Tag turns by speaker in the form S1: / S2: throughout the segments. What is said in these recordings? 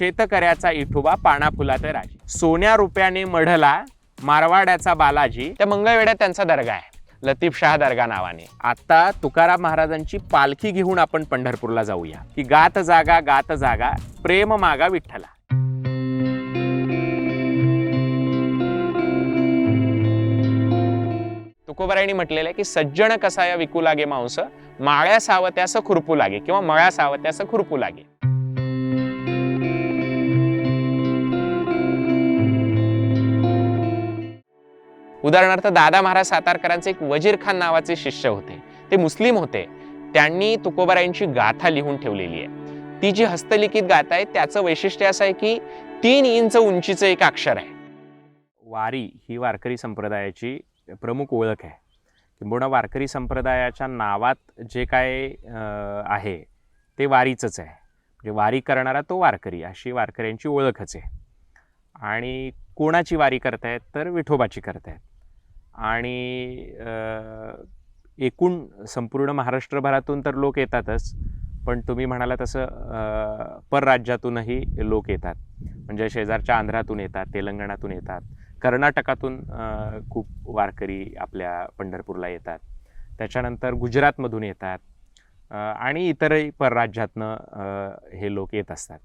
S1: शेतकऱ्याचा इठुबा पाना राजे राजी सोन्या रुपयाने मढला मारवाड्याचा बालाजी. त्या मंगळवेड्यात त्यांचा दर्गा आहे. लतीफ शाह दर्गा नावाने. आता तुकाराम महाराजांची पालखी घेऊन आपण पंढरपूरला जाऊया. की गात जागा गात जागा प्रेम मागा विठ्ठला. तुकोबरायांनी म्हटलेलं आहे की सज्जन कसा या विकू लागे मांस माळ्या सावत्यास खुरपू लागे किंवा मळ्या सावत्यास खुरपू लागे. उदाहरणार्थ दादा महाराज सातारकरांचे एक वजीर खान नावाचे शिष्य होते. ते मुस्लिम होते. त्यांनी तुकोबरायांची गाथा लिहून ठेवलेली आहे. ती जी हस्तलिखित गाथा आहे त्याचं वैशिष्ट्य असं आहे की तीन इंच उंचीचं एक अक्षर आहे. वारी ही वारकरी संप्रदायाची प्रमुख ओळख आहे. किंबहुना वारकरी संप्रदायाच्या नावात जे काय आहे ते वारीचंच आहे. म्हणजे वारी करणारा तो वारकरी अशी वारकऱ्यांची ओळखच आहे. आणि कोणाची वारी करतायत? तर विठोबाची करतायत. आणि एकूण संपूर्ण महाराष्ट्रभरातून तर लोक येतातच पण तुम्ही म्हणाला तसं परराज्यातूनही लोक येतात. म्हणजे शेजारच्या आंध्रातून येतात तेलंगणातून येतात कर्नाटकातून खूप वारकरी आपल्या पंढरपूरला येतात. त्याच्यानंतर गुजरातमधून येतात आणि इतरही परराज्यातनं हे लोक येत असतात.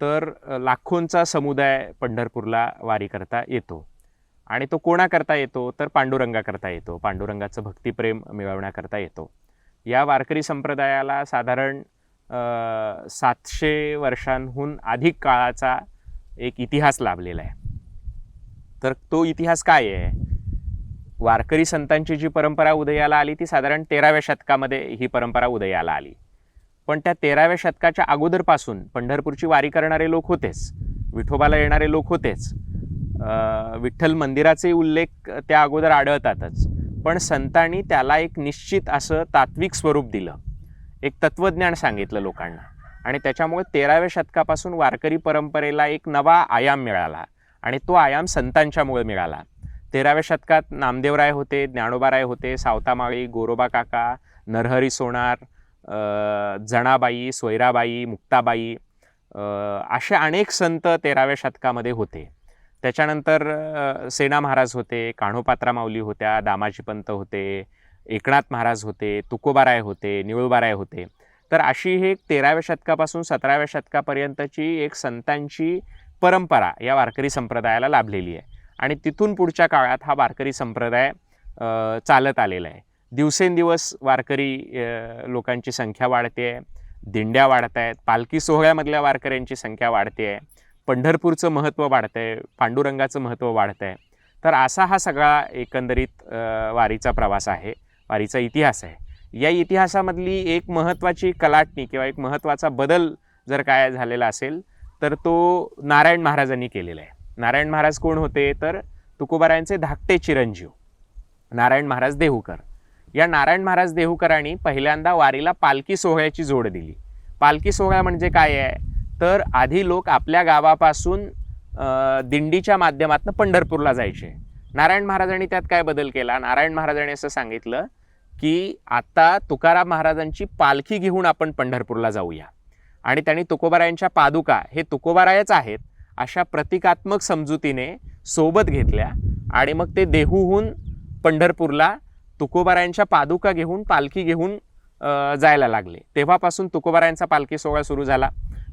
S1: तर लाखोंचा समुदाय पंढरपूरला वारीकरता येतो. आणि तो कोणाकरता येतो? तर पांडुरंगाकरता येतो. पांडुरंगाचं भक्तिप्रेम मिळवण्याकरता येतो. या वारकरी संप्रदायाला साधारण सातशे वर्षांहून अधिक काळाचा एक इतिहास लाभलेला आहे. तर तो इतिहास काय आहे? वारकरी संतांची जी परंपरा उदयाला आली ती साधारण तेराव्या शतकामध्ये ही परंपरा उदयाला आली. पण त्या तेराव्या शतकाच्या अगोदरपासून पंढरपूरची वारी करणारे लोक होतेच. विठोबाला येणारे लोक होतेच. विठ्ठल मंदिराचे उल्लेख त्या अगोदर आढळतातच. पण संतांनी त्याला एक निश्चित असं तात्विक स्वरूप दिलं. एक तत्वज्ञान सांगितलं लोकांना. आणि त्याच्यामुळे तेराव्या शतकापासून वारकरी परंपरेला एक नवा आयाम मिळाला. आणि तो आयाम संतांच्यामुळे मिळाला. तेराव्या शतकात नामदेवराय होते ज्ञानोबाराय होते सावतामाळी गोरोबा काका नरहरी सोनार जणाबाई सोयराबाई मुक्ताबाई असे अनेक संत तेराव्या शतकामध्ये होते. त्याच्यानंतर सेना महाराज होते कान्होपात्रा माऊली होत्या दामाजी पंत होते एकनाथ महाराज होते तुकोबाराय होते निळूबाराय होते. तर अशी हे तेराव्या शतकापासून सतराव्या शतकापर्यंतची एक संतांची परंपरा या वारकरी संप्रदायाला लाभलेली आहे. आणि तिथून पुढच्या काळात हा वारकरी संप्रदाय चालत आलेला आहे. दिवसेंदिवस वारकरी लोकांची संख्या वाढते आहे दिंड्या वाढत आहेत पालखी सोहळ्यामधल्या वारकऱ्यांची संख्या वाढते आहे. पंढरपूरचं महत्त्व वाढतं आहे पांडुरंगाचं महत्त्व वाढतं आहे तर असा हा सगळा एकंदरीत वारीचा प्रवास आहे वारीचा इतिहास आहे. या इतिहासामधली एक महत्त्वाची कलाटणी किंवा एक महत्त्वाचा बदल जर काय झालेला असेल तर तो नारायण महाराजांनी केलेला आहे. नारायण महाराज कोण होते? तर तुकोबारायांचे धाकटे चिरंजीव नारायण महाराज देहूकर. या नारायण महाराज देहूकरांनी पहिल्यांदा वारीला पालखी सोहळ्याची जोड दिली. पालखी सोहळा म्हणजे काय आहे? तर आधी लोक आपल्या गावापासून दिंडीच्या माध्यमातून पंढरपूरला जायचे. नारायण महाराजांनी त्यात काय बदल केला? नारायण महाराजांनी असं सांगितलं की आता तुकाराम महाराजांची पालखी घेऊन आपण पंढरपूरला जाऊया. आणि त्यांनी तुकोबारायांच्या पादुका हे तुकोबारायच आहेत अशा प्रतिकात्मक समजुतीने सोबत घेतल्या आणि मग ते देहूहून पंढरपूरला तुकोबारायांच्या पादुका घेऊन पालखी घेऊन जायला लागले. तेव्हापासून तुकोबारायांचा पालखी सोहळा सुरू झाला.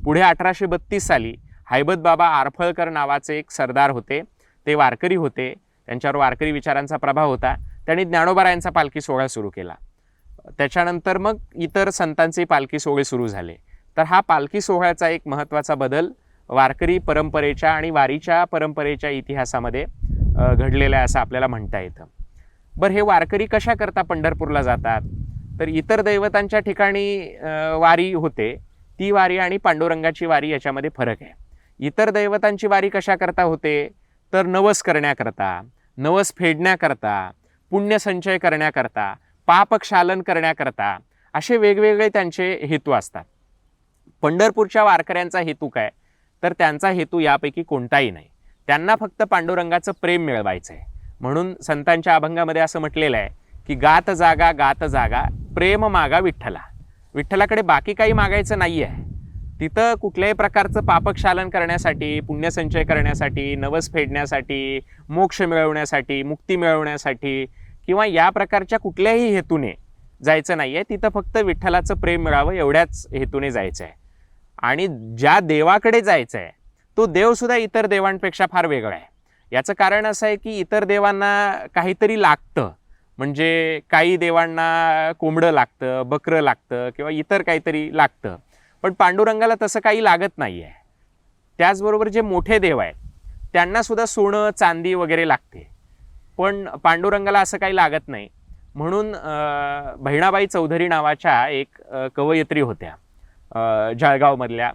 S1: पुढे अठराशे बत्तीस साली हैबत बाबा आरफळकर नावाचे एक सरदार होते. ते वारकरी होते. त्यांच्यावर वारकरी विचारांचा प्रभाव होता. त्यांनी ज्ञानोबारायांचा पालखी सोहळा सुरू केला. त्याच्यानंतर मग इतर संतांचे पालखी सोहळे सुरू झाले. तर हा पालखी सोहळ्याचा एक महत्त्वाचा बदल वारकरी परंपरेच्या आणि वारीच्या परंपरेच्या इतिहासामध्ये घडलेला आहे असं आपल्याला म्हणता येतं. बरं हे वारकरी कशा करता पंढरपूरला जातात? तर इतर दैवतांच्या ठिकाणी वारी होते. ती वारी आणि पांडुरंगाची वारी याच्यामध्ये फरक आहे. इतर दैवतांची वारी कशाकरता होते? तर नवस करण्याकरता नवस फेडण्याकरता पुण्यसंचय करण्याकरता पापक्षालन करण्याकरता असे वेगवेगळे त्यांचे हेतू असतात. पंढरपूरच्या वारकऱ्यांचा हेतू काय? तर त्यांचा हेतू यापैकी कोणताही नाही. त्यांना फक्त पांडुरंगाचं प्रेम मिळवायचं आहे म्हणून संतांच्या अभंगामध्ये असं म्हटलेलं आहे की गात जागा गात जागा प्रेम मागा विठ्ठला. विठ्ठलाकडे बाकी काही मागायचं नाही आहे तिथं कुठल्याही प्रकारचं पापक्षालन करण्यासाठी पुण्यसंचय करण्यासाठी नवस फेडण्यासाठी मोक्ष मिळवण्यासाठी मुक्ती मिळवण्यासाठी किंवा या प्रकारच्या कुठल्याही हेतूने जायचं नाही आहे तिथं फक्त विठ्ठलाचं प्रेम मिळावं एवढ्याच हेतूने जायचं आहे आणि ज्या देवाकडे जायचं आहे तो देवसुद्धा इतर देवांपेक्षा फार वेगळा आहे. याचं कारण असं आहे की इतर देवांना काहीतरी लागतं. म्हणजे काही देवांना कोंबडं लागतं बकरं लागतं किंवा इतर काहीतरी लागतं. पण पांडुरंगाला तसं काही लागत नाही आहे त्याचबरोबर जे मोठे देव आहेत त्यांनासुद्धा सोनं चांदी वगैरे लागते. पण पांडुरंगाला असं काही लागत नाही. म्हणून बहिणाबाई चौधरी नावाच्या एक कवयित्री होत्या जळगावमधल्या.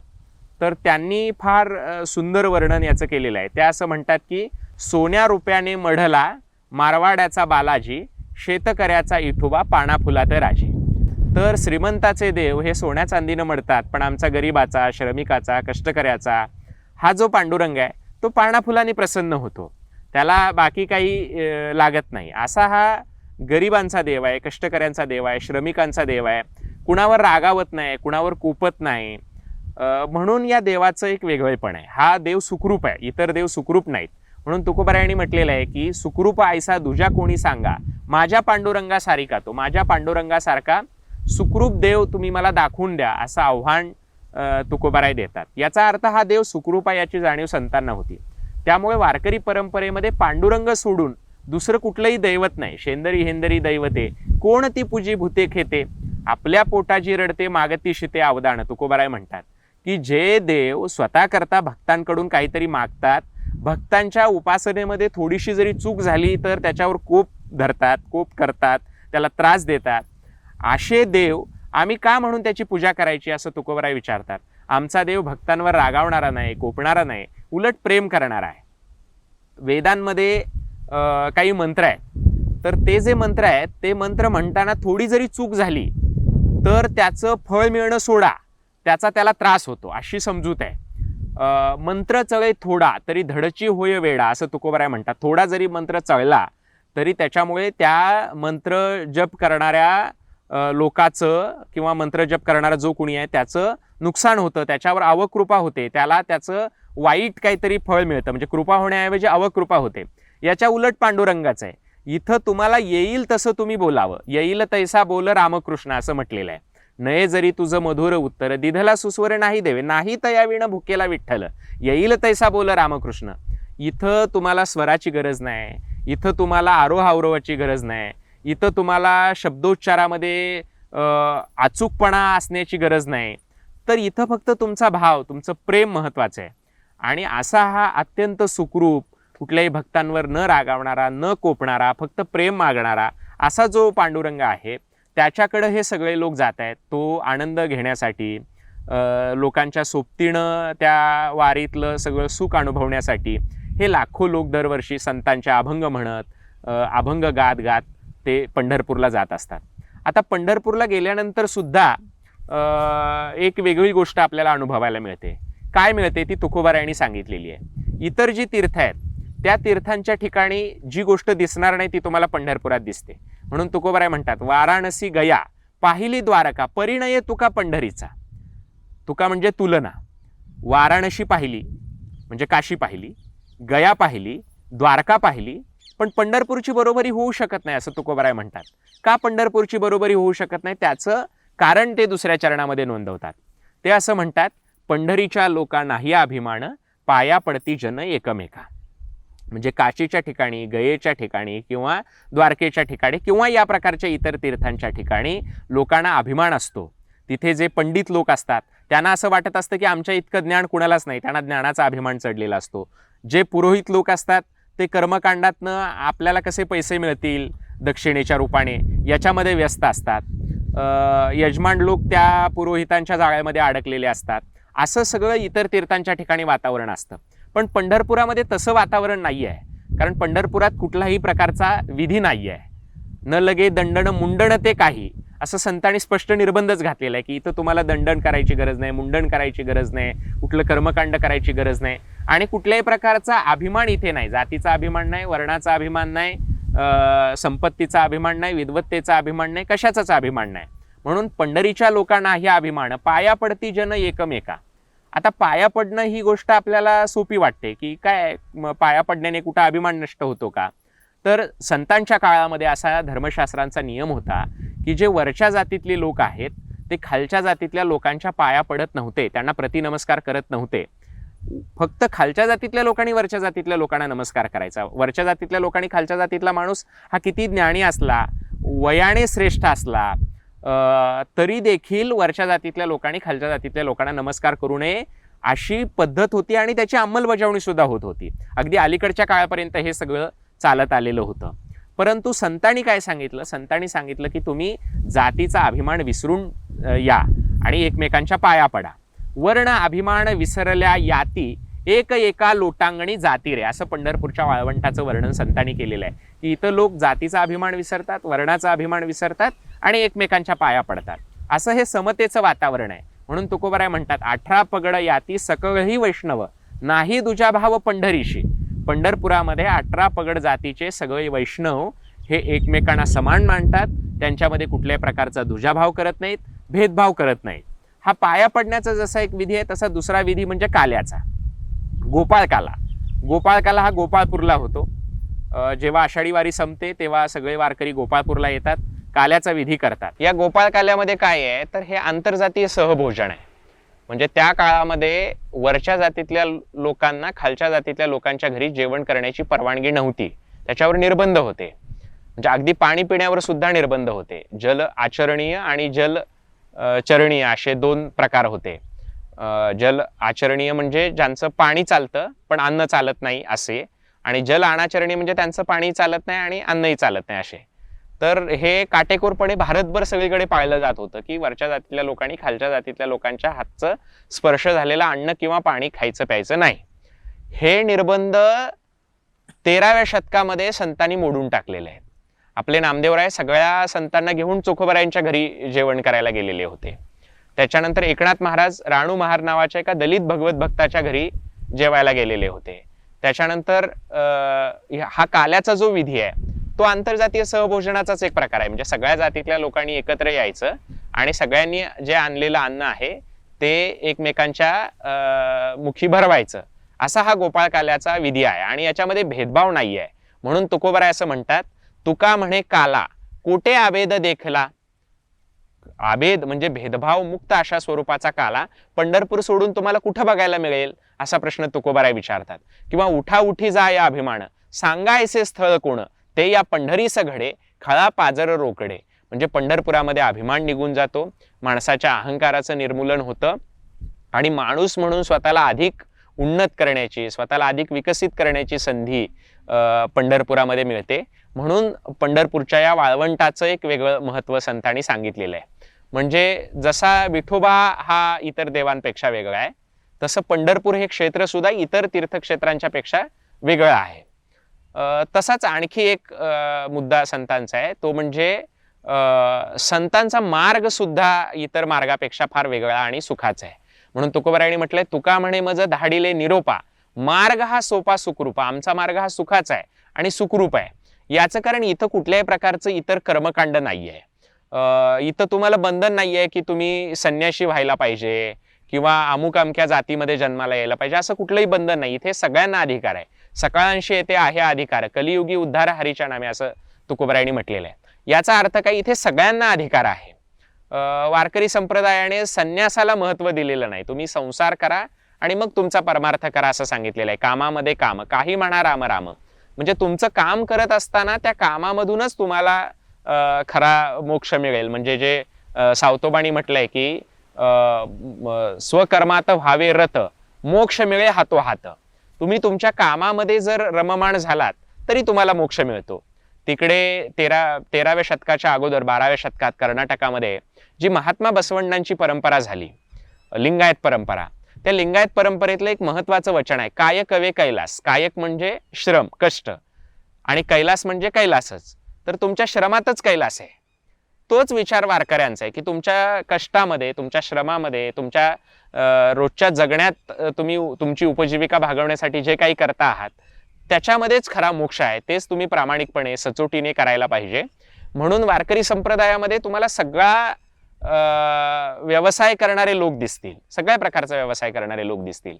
S1: तर त्यांनी फार सुंदर वर्णन याचं केलेलं आहे. त्या असं म्हणतात की सोन्या रुपयाने मढला मारवाड्याचा बालाजी शेतकऱ्याचा इठुबा पानाफुलात राजे. तर श्रीमंताचे देव हे सोन्या चांदीनं मडतात पण आमचा गरीबाचा श्रमिकाचा कष्टकऱ्याचा हा जो पांडुरंग आहे तो पानाफुलाने प्रसन्न होतो. त्याला बाकी काही लागत नाही. असा हा गरिबांचा देव आहे कष्टकऱ्यांचा देव आहे श्रमिकांचा देव आहे. कुणावर रागावत नाही कुणावर कोपत नाही. म्हणून या देवाचं एक वेगळेपण आहे. हा देव सुखरूप आहे इतर देव सुखरूप नाहीत. म्हणून तुकोबारायांनी म्हटलेलं आहे की सुखरूप आयसा दुजा कोणी सांगा? माझ्या पांडुरंगा सारिका तो. माझ्या पांडुरंगासारखा सुखरूप देव तुम्ही मला दाखवून द्या असं आव्हान तुकोबराय तुकोबाराय देतात. याचा अर्थ हा देव सुखरूपा याची जाणीव संतांना होती. त्यामुळे वारकरी परंपरेमध्ये पांडुरंग सोडून दुसरं कुठलंही दैवत नाही. शेंदरी हेंदरी दैवते कोण ती पूजी भूते खेते आपल्या पोटाची रडते मागती शिते अवदान तुकोबाराय म्हणतात. की जे देव स्वतः करता भक्तांकडून काहीतरी मागतात भक्तांच्या उपासनेमध्ये थोडीशी जरी चूक झाली तर त्याच्यावर कोप धरतात कोप करतात त्याला त्रास देतात. असे देव आम्ही का म्हणून त्याची पूजा करायची असं तुकोबराय विचारतात? आमचा देव भक्तांवर रागावणारा नाही कोपणारा नाही उलट प्रेम करणारा आहे. वेदांमध्ये काही मंत्र आहेत. तर ते जे मंत्र आहेत ते मंत्र म्हणताना थोडी जरी चूक झाली तर त्याचं फळ मिळणं सोडा. त्याचा त्याला त्रास होतो अशी समजूत आहे. मंत्र चळे थोडा तरी धडची होय वेडा असं तुकोबराय म्हणतात. थोडा जरी मंत्र चळला तरी त्याच्यामुळे त्या मंत्र जप करणाऱ्या लोकाचं किंवा मंत्र जप करणारा जो कोणी आहे त्याचं नुकसान होतं. त्याच्यावर अवकृपा होते. त्याला त्याचं वाईट काहीतरी फळ मिळतं. म्हणजे कृपा होण्याऐवजी अवकृपा होते. याच्या उलट पांडुरंगाचं आहे. इथं तुम्हाला येईल तसं तुम्ही बोलावं. येईल तैसा बोल रामकृष्ण असं म्हटलेलं आहे. नये जरी तुझं मधुर उत्तर दिधला सुस्वर नाही देवे नाही तयाविण भुकेला विठ्ठल. येईल तैसा बोल रामकृष्ण. इथं तुम्हाला स्वराची गरज नाही. इथं तुम्हाला आरोहावरोहाची गरज नाही. इथं तुम्हाला शब्दोच्चारामध्ये अचूकपणा असण्याची गरज नाही. तर इथं फक्त तुमचा भाव तुमचं प्रेम महत्त्वाचं आहे. आणि असा हा अत्यंत सुखरूप कुठल्याही भक्तांवर न रागावणारा न कोपणारा फक्त प्रेम मागणारा असा जो पांडुरंग आहे त्याच्याकडं हे सगळे लोक जात आहेत. तो आनंद घेण्यासाठी लोकांच्या सोबतीनं त्या वारीतलं सगळं सुख अनुभवण्यासाठी हे लाखो लोक दरवर्षी संतांच्या अभंग म्हणत अभंग गात गात ते पंढरपूरला जात असतात. आता पंढरपूरला गेल्यानंतर सुद्धा एक वेगळी गोष्ट आपल्याला अनुभवायला मिळते. काय मिळते ती तुकोबारायांनी सांगितलेली आहे. इतर जी तीर्थ आहेत त्या तीर्थांच्या ठिकाणी जी गोष्ट दिसणार नाही ती तुम्हाला पंढरपुरात दिसते. म्हणून तुकोबराय म्हणतात वाराणसी गया पाहिली द्वारका परिणय तुका पंढरीचा. तुका म्हणजे तुलना. वाराणसी पाहिली म्हणजे काशी पाहिली गया पाहिली द्वारका पाहिली पण पंढरपूरची बरोबरी होऊ शकत नाही असं तुकोबराय म्हणतात. का पंढरपूरची बरोबरी होऊ शकत नाही? त्याचं कारण ते दुसऱ्या चरणामध्ये नोंदवतात. ते असं म्हणतात पंढरीच्या लोकांनाही अभिमान पाया पडती जन एकमेका. म्हणजे काशीच्या ठिकाणी गयेच्या ठिकाणी किंवा द्वारकेच्या ठिकाणी किंवा या प्रकारच्या इतर तीर्थांच्या ठिकाणी लोकांना अभिमान असतो. तिथे जे पंडित लोक असतात त्यांना असं वाटत असतं की आमच्या इतकं ज्ञान कुणालाच नाही त्यांना ज्ञानाचा अभिमान चढलेला असतो. जे पुरोहित लोक असतात ते कर्मकांडातनं आपल्याला कसे पैसे मिळतील दक्षिणेच्या रूपाने याच्यामध्ये व्यस्त असतात. यजमान लोक त्या पुरोहितांच्या जाळ्यामध्ये अडकलेले असतात. असं सगळं इतर तीर्थांच्या ठिकाणी वातावरण असतं. पण पंढरपुरामध्ये तसं वातावरण नाही आहे कारण पंढरपुरात कुठलाही प्रकारचा विधी नाही आहे न लगे दंडणं मुंडणं ते काही. असं संतांनी स्पष्ट निर्बंधच घातलेला आहे की इथं तुम्हाला दंडन करायची गरज नाही मुंडन करायची गरज नाही कुठलं कर्मकांड करायची गरज नाही. आणि कुठल्याही प्रकारचा अभिमान इथे नाही. जातीचा अभिमान नाही वर्णाचा अभिमान नाही संपत्तीचा अभिमान नाही विद्वत्तेचा अभिमान नाही कशाचाच अभिमान नाही. म्हणून पंढरीच्या लोकांना ही अभिमान पाया पडती जन एकमेका. आता पाया पडणं ही गोष्ट आपल्याला सोपी वाटते की काय पाया पडण्याने कुठं अभिमान नष्ट होतो का? तर संतांच्या काळामध्ये असा धर्मशास्त्रांचा नियम होता की जे वरच्या जातीतले लोक आहेत ते खालच्या जातीतल्या लोकांच्या पाया पडत नव्हते त्यांना प्रतिनमस्कार करत नव्हते. फक्त खालच्या जातीतल्या लोकांनी वरच्या जातीतल्या लोकांना नमस्कार करायचा. वरच्या जातीतल्या लोकांनी खालच्या जातीतला माणूस हा किती ज्ञानी असला वयाने श्रेष्ठ असला तरी देखील वरच्या जातीतल्या लोकांनी खालच्या जातीतल्या लोकांना नमस्कार करू नये अशी पद्धत होती आणि त्याची अंमलबजावणी सुद्धा होत होती. अगदी अलीकडच्या काळापर्यंत हे सगळं चालत आलेलं होतं. परंतु संतांनी काय सांगितलं? संतांनी सांगितलं की तुम्ही जातीचा अभिमान विसरून या आणि एकमेकांच्या पाया पडा. वर्ण अभिमान विसरल्या याती एक एका लोटांगणी जाती रे. असं पंढरपूरच्या वाळवंटाचं वर्णन संतांनी केलेलं आहे. की इथं लोक जातीचा अभिमान विसरतात वर्णाचा अभिमान विसरतात आणि एकमेकांच्या पाया पडतात. असं हे समतेचं वातावरण आहे. म्हणून तुकोबराय म्हणतात अठरा पगड याती सकळही वैष्णव नाही दुजा भाव पंढरीशी. पंढरपुरामध्ये अठरा पगड जातीचे सगळे वैष्णव हे एकमेकांना समान मानतात. त्यांच्यामध्ये कुठल्याही प्रकारचा दुजाभाव करत नाहीत भेदभाव करत नाहीत. हा पाया पडण्याचा जसा एक विधी आहे तसा दुसरा विधी म्हणजे काल्याचा. गोपाळकाला. गोपाळकाला हा गोपाळपूरला होतो. जेव्हा आषाढी वारी संपते तेव्हा सगळे वारकरी गोपाळपूरला येतात. काल्याचा विधी करतात. या गोपाळ काल्यामध्ये काय आहे? तर हे आंतरजातीय सहभोजन आहे. म्हणजे त्या काळामध्ये वरच्या जातीतल्या लोकांना खालच्या जातीतल्या लोकांच्या घरी जेवण करण्याची परवानगी नव्हती. त्याच्यावर निर्बंध होते. म्हणजे अगदी पाणी पिण्यावर सुद्धा निर्बंध होते. जल आचरणीय आणि जल चरणीय असे दोन प्रकार होते. जल आचरणीय म्हणजे ज्यांचं पाणी चालतं पण अन्न चालत नाही असे. आणि जल अनाचरणीय म्हणजे त्यांचं पाणी चालत नाही आणि अन्नही चालत नाही असे. तर हे काटेकोरपणे भारतभर सगळीकडे पाळलं जात होतं की वरच्या जातीतल्या लोकांनी खालच्या जातीतल्या लोकांच्या हातचं स्पर्श झालेलं अन्न किंवा पाणी खायचं प्यायचं नाही. हे निर्बंध तेराव्या शतकामध्ये संतांनी मोडून टाकलेले आहेत. आपले नामदेवराय सगळ्या संतांना घेऊन चोखोबरायांच्या घरी जेवण करायला गेलेले होते. त्याच्यानंतर एकनाथ महाराज राणू महार नावाच्या एका दलित भगवत भक्ताच्या घरी जेवायला गेलेले होते. त्याच्यानंतर अं, हा काल्याचा जो विधी आहे तो आंतरजातीय सहभोजनाचाच एक प्रकार आहे. म्हणजे सगळ्या जातीतल्या लोकांनी एकत्र यायचं आणि सगळ्यांनी जे आणलेलं अन्न आहे ते एकमेकांच्या अं, मुखी भरवायचं. असा हा गोपाळ काल्याचा विधी आहे आणि याच्यामध्ये भेदभाव नाही आहे म्हणून तुकोबराय असं म्हणतात तुका म्हणे काला कुठे आवेद देखला आभेद म्हणजे भेदभाव मुक्त अशा स्वरूपाचा काला पंढरपूर सोडून तुम्हाला कुठं बघायला मिळेल? असा प्रश्न तुकोबाराय विचारतात. किंवा उठा उठी जा या अभिमान. सांगायचे स्थळ कोण? ते या पंढरीस घडे खळा पाजर रोकडे. म्हणजे पंढरपुरामध्ये अभिमान निघून जातो. माणसाच्या अहंकाराचं निर्मूलन होतं. आणि माणूस म्हणून स्वतःला अधिक उन्नत करण्याची स्वतःला अधिक विकसित करण्याची संधी पंढरपुरामध्ये मिळते. म्हणून पंढरपूरच्या या वाळवंटाचं एक वेगळं महत्त्व संतांनी सांगितलेलं आहे. म्हणजे जसा विठोबा हा इतर देवांपेक्षा वेगळा आहे तसं पंढरपूर हे क्षेत्र सुद्धा इतर तीर्थक्षेत्रांच्या पेक्षा वेगळं आहे. तसाच आणखी एक मुद्दा संतांचा आहे तो म्हणजे संतांचा मार्ग सुद्धा इतर मार्गापेक्षा फार वेगळा आणि सुखाचा आहे. म्हणून तुकोबरायांनी म्हटलंय तुका म्हणे मज धाडिले निरोपा मार्ग हा सोपा सुखरूपा आमचा मार्ग हा सुखाचा आहे आणि सुखरूप आहे. याचं कारण इथं कुठल्याही प्रकारचं इतर कर्मकांड नाही आहे इथं तुम्हाला बंधन नाही आहे की तुम्ही संन्याशी व्हायला पाहिजे किंवा अमुक अमक्या जातीमध्ये जन्माला यायला पाहिजे असं कुठलंही बंधन नाही. इथे सगळ्यांना अधिकार आहे. सकाळांशी येथे आहे अधिकार. कलियुगी उद्धार हरीच्या नामे असं तुकोबरायांनी म्हटलेलं आहे. याचा अर्थ काय? इथे सगळ्यांना अधिकार आहे. वारकरी संप्रदायाने संन्यासाला महत्त्व दिलेलं नाही. तुम्ही संसार करा आणि मग तुमचा परमार्थ करा असं सांगितलेलं आहे. कामामध्ये काम. काही म्हणा राम राम. म्हणजे तुमचं काम करत असताना त्या कामामधूनच तुम्हाला खरा मोक्ष मिळेल. म्हणजे जे सावतोबाणी म्हटलंय की अं, स्वकर्मात व्हावे रथ मोक्ष मिळे हातो हात. तुम्ही तुमच्या कामामध्ये जर रममाण झालात तरी तुम्हाला मोक्ष मिळतो. तिकडे तेरा तेराव्या शतकाच्या अगोदर बाराव्या शतकात कर्नाटकामध्ये जी महात्मा बसवण्णांची परंपरा झाली लिंगायत परंपरा त्या लिंगायत परंपरेतलं एक महत्वाचं वचन आहे. कायक वे कैलास. कायक म्हणजे श्रम कष्ट. आणि कैलास म्हणजे कैलासच. तर तुमच्या श्रमातच कैलास आहे. तोच विचार वारकऱ्यांचा आहे की तुमच्या कष्टामध्ये तुमच्या श्रमामध्ये तुमच्या रोजच्या जगण्यात तुम्ही तुमची उपजीविका भागवण्यासाठी जे काही करता आहात त्याच्यामध्येच खरा मोक्ष आहे तेच तुम्ही प्रामाणिकपणे सचोटीने करायला पाहिजे. म्हणून वारकरी संप्रदायामध्ये तुम्हाला सगळा व्यवसाय करणारे लोक दिसतील. सगळ्या प्रकारचा व्यवसाय करणारे लोक दिसतील.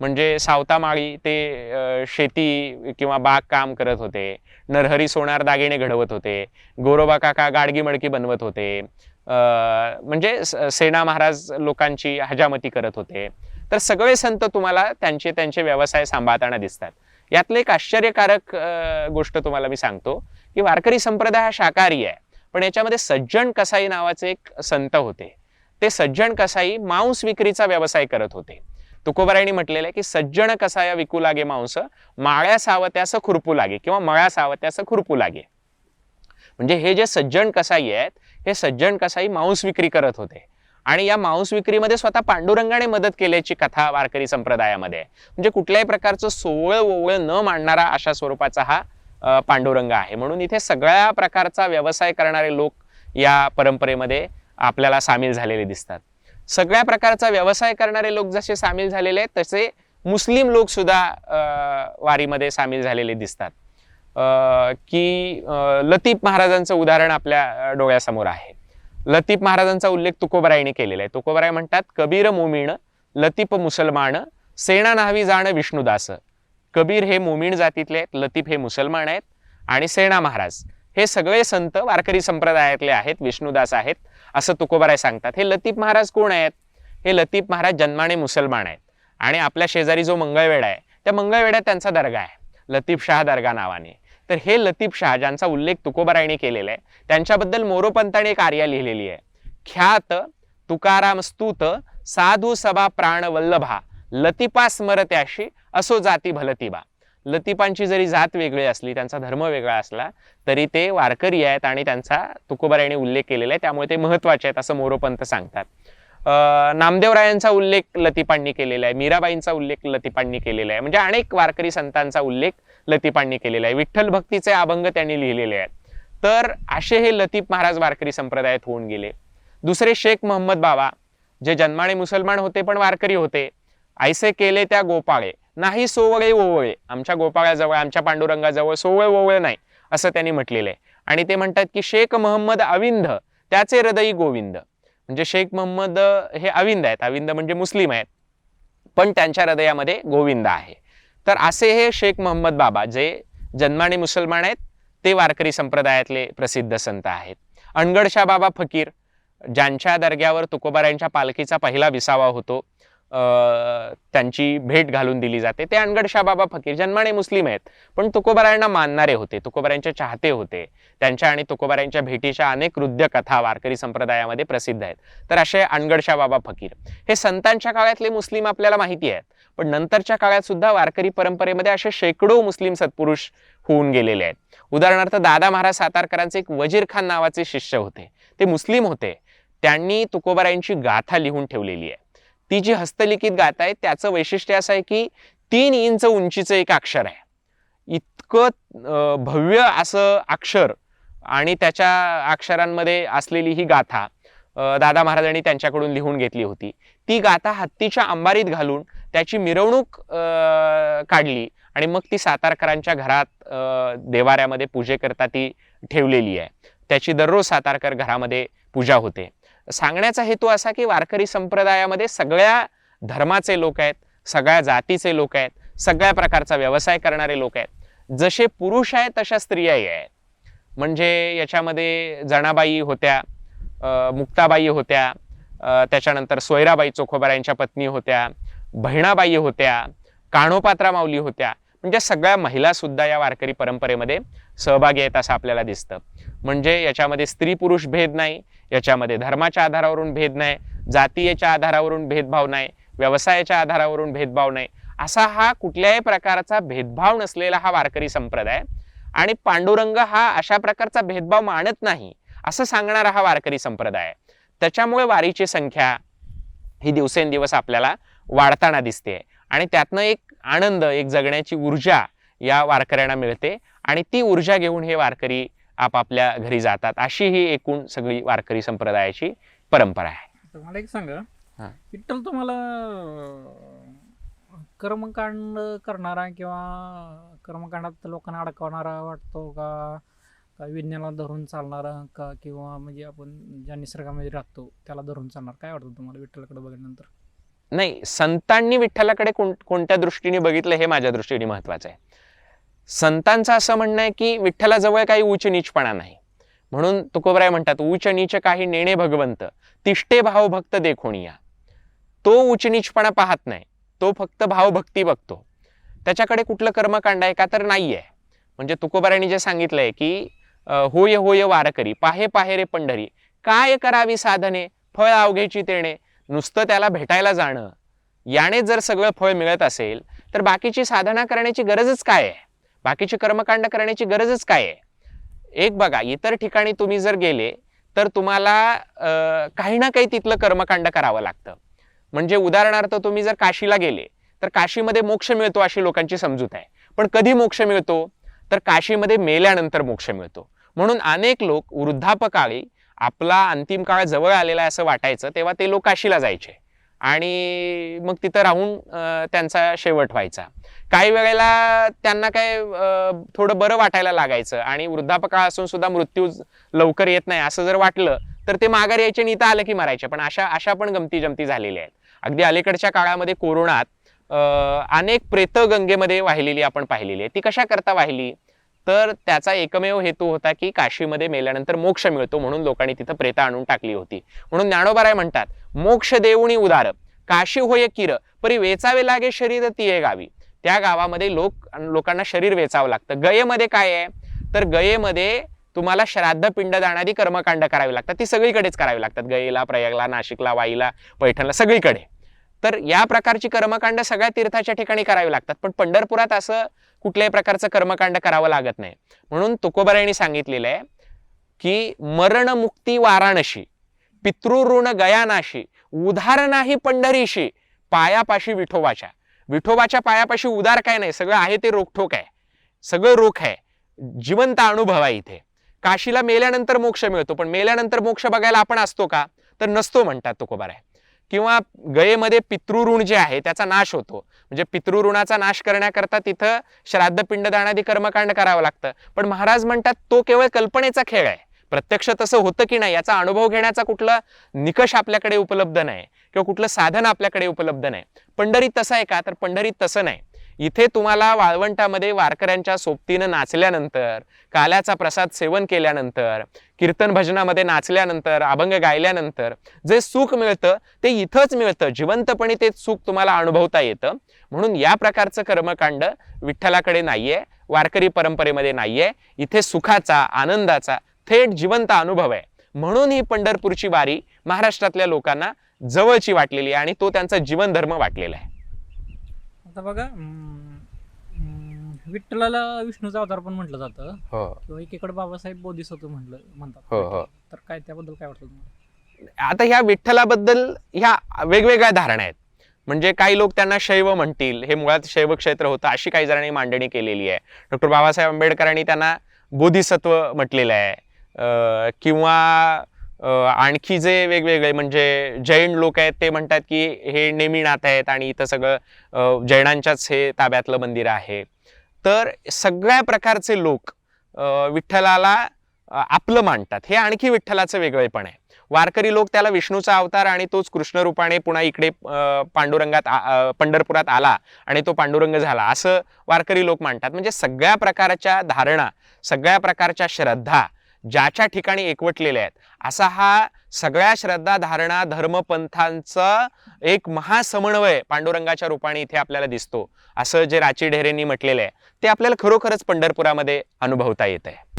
S1: म्हणजे सावतामाळी ते शेती किंवा बाग काम करत होते. नरहरी सोनार दागिने घडवत होते. गोरोबा काका गाडगी मडकी बनवत होते. म्हणजे सेना महाराज लोकांची हजामती करत होते. तर सगळे संत तुम्हाला त्यांचे त्यांचे व्यवसाय सांभाळताना दिसतात. यातलं एक आश्चर्यकारक गोष्ट तुम्हाला मी सांगतो की वारकरी संप्रदाय हा शाकाहारी आहे. पण याच्यामध्ये सज्जन कसाई नावाचे एक संत होते. ते सज्जन कसाई मांस विक्रीचा व्यवसाय करत होते. तुकोबारायांनी म्हटलेलं आहे की सज्जन कसाया विकू लागे मांस? माळ्या सावत्यास खुरपू लागे किंवा मळ्या सावत्यास खुरपू लागे. म्हणजे हे जे सज्जन कसाई आहेत हे सज्जन कसाई मांस विक्री करत होते. आणि या मांस विक्रीमध्ये स्वतः पांडुरंगाने मदत केल्याची कथा वारकरी संप्रदायामध्ये म्हणजे कुठल्याही प्रकारचं सोवळ ओवळ न मांडणारा अशा स्वरूपाचा हा पांडुरंग आहे. म्हणून इथे सगळ्या प्रकारचा व्यवसाय करणारे लोक या परंपरेमध्ये आपल्याला सामील झालेले दिसतात. सगळ्या प्रकारचा व्यवसाय करणारे लोक जसे सामील झालेले आहेत तसे मुस्लिम लोक सुद्धा वारीमध्ये सामील झालेले दिसतात. की लतीफ महाराजांचं उदाहरण आपल्या डोळ्यासमोर आहे. लतीफ महाराजांचा उल्लेख तुकोबराईने केलेला आहे. तुकोबराय म्हणतात कबीर मोमीण लतीफ मुसलमान सेना न्हावी जाण विष्णुदास. कबीर हे मोमीण जातीतले आहेत लतीफ हे मुसलमान आहेत आणि सेना महाराज. हे सगळे संत वारकरी संप्रदायातले आहेत विष्णुदास आहेत. असं तुकोबाराय सांगतात. हे लतीफ महाराज कोण आहेत? हे लतीफ महाराज जन्माने मुसलमान आहेत. आणि आपल्या शेजारी जो मंगळवेढा आहे त्या मंगळवेढ्यात त्यांचा दर्गा आहे. लतीफ शाह दर्गा नावाने. तर हे लतीफ शाह ज्यांचा उल्लेख तुकोबारायने केलेला आहे त्यांच्याबद्दल मोरोपंताने एक आर्या लिहिलेली आहे. ख्यात तुकाराम स्तुत साधू सभा प्राण वल्लभा लतिपा स्मरत्याशी असो जाती भलतिबा. लतिपांची जरी जात वेगळी असली त्यांचा धर्म वेगळा असला तरी ते वारकरी आहेत आणि त्यांचा तुकोबरायने उल्लेख केलेला आहे. त्यामुळे ते महत्त्वाचे आहेत असं मोरोपंत सांगतात. नामदेवरायांचा उल्लेख लतिपांनी केलेला आहे. मीराबाईंचा उल्लेख लतिपांनी केलेला आहे. म्हणजे अनेक वारकरी संतांचा उल्लेख लतिपांनी केलेला आहे. विठ्ठल भक्तीचे अभंग त्यांनी लिहिलेले आहेत. तर असे हे लतीफ महाराज वारकरी संप्रदायात होऊन गेले. दुसरे शेख मोहम्मद बाबा जे जन्माने मुसलमान होते पण वारकरी होते ऐसे केले त्या गोपाळे. नाही सोवळे ओवळे आमच्या गोपाळाजवळ आमच्या पांडुरंगाजवळ सोवळे ओवळे नाही असं त्यांनी म्हटलेलं आहे. आणि ते म्हणतात की शेख मोहम्मद अविंद त्याचे हृदयी गोविंद. म्हणजे शेख मोहम्मद हे अविंद आहेत. अविंद म्हणजे मुस्लिम आहेत. पण त्यांच्या हृदयामध्ये गोविंद आहे. तर असे हे शेख मोहम्मद बाबा जे जन्माने मुसलमान आहेत ते वारकरी संप्रदायातले प्रसिद्ध संत आहेत. अणगडशा बाबा फकीर ज्यांच्या दर्ग्यावर तुकोबारायांच्या पालखीचा पहिला विसावा होतो त्यांची भेट घालून दिली जाते. ते अनगडशा बाबा फकीर जन्माने मुस्लिम आहेत. पण तुकोबारायांना मानणारे होते. तुकोबारायांचे चाहते होते. त्यांच्या आणि तुकोबारायांच्या भेटीच्या अनेक रुद्ध कथा वारकरी संप्रदायामध्ये प्रसिद्ध आहेत. तर असे अनगडशा बाबा फकीर. हे संतांच्या काळातले मुस्लिम आपल्याला माहिती आहेत. पण नंतरच्या काळात सुद्धा वारकरी परंपरेमध्ये असे शेकडो मुस्लिम सत्पुरुष होऊन गेलेले आहेत. उदाहरणार्थ दादा महाराज सातारकरांचे एक वजीर खान नावाचे शिष्य होते. ते मुस्लिम होते. त्यांनी तुकोबारायांची गाथा लिहून ठेवलेली आहे. ती जी हस्तलिखित गाथा आहे त्याचं वैशिष्ट्य असं आहे की तीन इंच उंचीचं एक अक्षर आहे. इतकं भव्य असं अक्षर आणि त्याच्या अक्षरांमध्ये असलेली ही गाथा दादा महाराजांनी त्यांच्याकडून लिहून घेतली होती. ती गाथा हत्तीच्या अंबारीत घालून त्याची मिरवणूक काढली आणि मग ती सातारकरांच्या घरात देवाऱ्यामध्ये पूजेकरता ती ठेवलेली आहे. त्याची दररोज सातारकर घरामध्ये पूजा होते. सांगण्याचा हेतू असा की वारकरी संप्रदायामध्ये सगळ्या धर्माचे लोक आहेत सगळ्या जातीचे लोक आहेत सगळ्या प्रकारचा व्यवसाय करणारे लोक आहेत. जसे पुरुष आहेत तशा स्त्रियाही आहेत. म्हणजे याच्यामध्ये जणाबाई होत्या मुक्ताबाई होत्या त्याच्यानंतर सोयराबाई चोखोबार यांच्या पत्नी होत्या बहिणाबाई होत्या काणोपात्रा माऊली होत्या. म्हणजे सगळ्या महिलासुद्धा या वारकरी परंपरेमध्ये सहभागी आहेत असं आपल्याला दिसतं. म्हणजे याच्यामध्ये स्त्री पुरुष भेद नाही याच्यामध्ये धर्माच्या आधारावरून भेद नाही जातीयच्या आधारावरून भेदभाव नाही व्यवसायाच्या आधारावरून भेदभाव नाही असा हा कुठल्याही प्रकारचा भेदभाव नसलेला हा वारकरी संप्रदाय. आणि पांडुरंग हा अशा प्रकारचा भेदभाव मानत नाही असं सांगणारा हा वारकरी संप्रदाय. आहे. त्याच्यामुळे वारीची संख्या ही दिवसेंदिवस आपल्याला वाढताना दिसते आणि त्यातनं एक आनंद एक जगण्याची ऊर्जा या वारकऱ्यांना मिळते. आणि ती ऊर्जा घेऊन हे वारकरी आपापल्या घरी जातात. अशी ही एकूण सगळी वारकरी संप्रदायाची परंपरा आहे.
S2: मला एक सांगा. विठ्ठल तुम्हाला कर्मकांड करणारा किंवा कर्मकांडात लोकांना अडकवणारा वाटतो का? का विज्ञानाला धरून चालणारा का? किंवा म्हणजे आपण ज्या निसर्गामध्ये राहतो त्याला धरून चालणार? काय वाटतं तुम्हाला विठ्ठलाकडे बघितल्यानंतर?
S1: नाही संतांनी विठ्ठलाकडे कोण कोणत्या दृष्टीने बघितलं हे माझ्या दृष्टीने महत्वाचं आहे. संतांचं असं म्हणणं आहे की विठ्ठलाजवळ काही उच्च नीचपणा नाही. म्हणून तुकोबराय म्हणतात उच्च नीच काही नेणे भगवंत तिष्ठे भाव भक्त देखोनिया. तो उच्च नीचपणा पाहत नाही तो फक्त भावभक्ती बघतो. त्याच्याकडे कुठलं कर्मकांड आहे का तर नाही आहे म्हणजे तुकोबरायांनी जे सांगितलंय की होय होय वारकरी पाहे पाहे रे पंढरी काय करावी साधने फळ अवघेची तेणे नुसतं त्याला भेटायला जाणं याने जर सगळं फळ मिळत असेल तर बाकीची साधना करण्याची गरजच काय आहे? बाकीची कर्मकांड करण्याची गरजच काय आहे? एक बघा इतर ठिकाणी तुम्ही जर गेले तर तुम्हाला काही ना काही तिथलं कर्मकांड करावं लागतं. म्हणजे उदाहरणार्थ तुम्ही जर काशीला गेले तर काशीमध्ये मोक्ष मिळतो अशी लोकांची समजूत आहे. पण कधी मोक्ष मिळतो? तर काशीमध्ये मेल्यानंतर मोक्ष मिळतो. म्हणून अनेक लोक वृद्धापकाळी आपला अंतिम काळ जवळ आलेला आहे असं वाटायचं तेव्हा ते लोक काशीला जायचे. आणि मग तिथं राहून त्यांचा शेवट व्हायचा. काही वेळेला त्यांना काय थोडं बरं वाटायला लागायचं आणि वृद्धापकाळ असून सुद्धा मृत्यू लवकर येत नाही असं जर वाटलं तर ते माघार यायचे आणि इथं आलं की मारायचे. पण अशा अशा पण गमती जमती झालेल्या आहेत. अगदी अलीकडच्या काळामध्ये कोरोनात अनेक प्रेत गंगेमध्ये वाहिलेली आपण पाहिलेली आहे. ती कशा करता वाहिली? तर त्याचा एकमेव हेतू होता की काशीमध्ये मेल्यानंतर मोक्ष मिळतो म्हणून लोकांनी तिथं प्रेता आणून टाकली होती. म्हणून ज्ञानोबाराय म्हणतात मोक्ष देऊणी उदार. काशी होय किर परी वेचावे लागे शरीर तिये गावी. त्या गावामध्ये लोक लोकांना शरीर वेचावं लागतं. गयेमध्ये काय आहे? तर गयेमध्ये तुम्हाला श्राद्ध पिंडदानादी कर्मकांड करावी लागतात. ती सगळीकडेच करावी लागतात. गयेला प्रयागला नाशिकला वाईला पैठणला सगळीकडे. तर या प्रकारची कर्मकांड सगळ्या तीर्थाच्या ठिकाणी करावी लागतात. पण पंढरपुरात असं कुठल्याही प्रकारचं कर्मकांड करावं लागत नाही. म्हणून तुकोबरायांनी सांगितलेलं आहे की मरणमुक्ती वाराणशी पितृऋण गयानाशी उधार नाही पंढरीशी पायापाशी विठोबाच्या. विठोबाच्या पायापाशी उदार काय नाही सगळं आहे ते रोखोक आहे. सगळं रोख आहे. जिवंत अनुभव आहे इथे. काशीला मेल्यानंतर मोक्ष मिळतो पण मेल्यानंतर मोक्ष बघायला आपण असतो का? तर नसतो म्हणतात तुकोबाराय. किंवा गयेमध्ये पितृऋण जे आहे त्याचा नाश होतो. म्हणजे पितृऋणाचा नाश करण्याकरता तिथं श्राद्ध पिंडदानादी कर्मकांड करावं लागतं. पण महाराज म्हणतात तो केवळ कल्पनेचा खेळ आहे. प्रत्यक्ष तसं होतं की नाही याचा अनुभव घेण्याचा कुठला निकष आपल्याकडे उपलब्ध नाही. किंवा कुठलं साधन आपल्याकडे उपलब्ध नाही. पंढरीत तसं आहे का? तर पंढरीत तसं नाही. इथे तुम्हाला वाळवंटामध्ये वारकऱ्यांच्या सोबतीनं नाचल्यानंतर काल्याचा प्रसाद सेवन केल्यानंतर कीर्तन भजनामध्ये नाचल्यानंतर अभंग गायल्यानंतर जे सुख मिळतं ते इथंच मिळतं. जिवंतपणे ते सुख तुम्हाला अनुभवता येतं. म्हणून या प्रकारचं कर्मकांड विठ्ठलाकडे नाहीये वारकरी परंपरेमध्ये नाहीये. इथे सुखाचा आनंदाचा थेट जिवंत अनुभव आहे. म्हणून ही पंढरपूरची वारी महाराष्ट्रातल्या लोकांना जवळची वाटलेली आहे आणि तो त्यांचा जीवन धर्म वाटलेला आहे.
S2: आता बघा विठ्ठलाला विष्णूचा अवतार पण म्हटलं जातं.
S1: हो.
S2: किंवा एकीकडे बाबासाहेब बोधिसत्व म्हटलं म्हणतात.
S1: हो, हो.
S2: तर काय त्याबद्दल काय वाटतं तुम्हाला?
S1: आता ह्या विठ्ठलाबद्दल ह्या वेगवेगळ्या धारणा आहेत. म्हणजे काही लोक त्यांना शैव म्हणतील हे मुळात शैव क्षेत्र होतं अशी काही जणांनी मांडणी केलेली आहे. डॉक्टर बाबासाहेब आंबेडकरांनी त्यांना बोधिसत्व म्हटलेलं आहे. किंवा आणखी जे वेगवेगळे म्हणजे जैन लोक आहेत ते म्हणतात की हे नेमिनाथ आहेत आणि इथं सगळं जैनांच्याच हे ताब्यातलं मंदिर आहे. तर सगळ्या प्रकारचे लोक विठ्ठलाला आपलं मानतात. हे आणखी विठ्ठलाचं वेगळेपण आहे. वारकरी लोक त्याला विष्णूचा अवतार आणि तोच कृष्णरूपाने पुन्हा इकडे पांडुरंगात आ- पंढरपुरात आला आणि तो पांडुरंग झाला. असं वारकरी लोक मानतात. म्हणजे सगळ्या प्रकारच्या धारणा सगळ्या प्रकारच्या श्रद्धा ज्याच्या ठिकाणी एकवटलेल्या आहेत. असा हा सगळ्या श्रद्धा धारणा धर्मपंथांचा एक महासमन्वय पांडुरंगाच्या रूपाने इथे आपल्याला दिसतो. असं जे राची ढेरेंनी म्हटलेलं आहे ते आपल्याला खरोखरच पंढरपुरामध्ये अनुभवता येत आहे.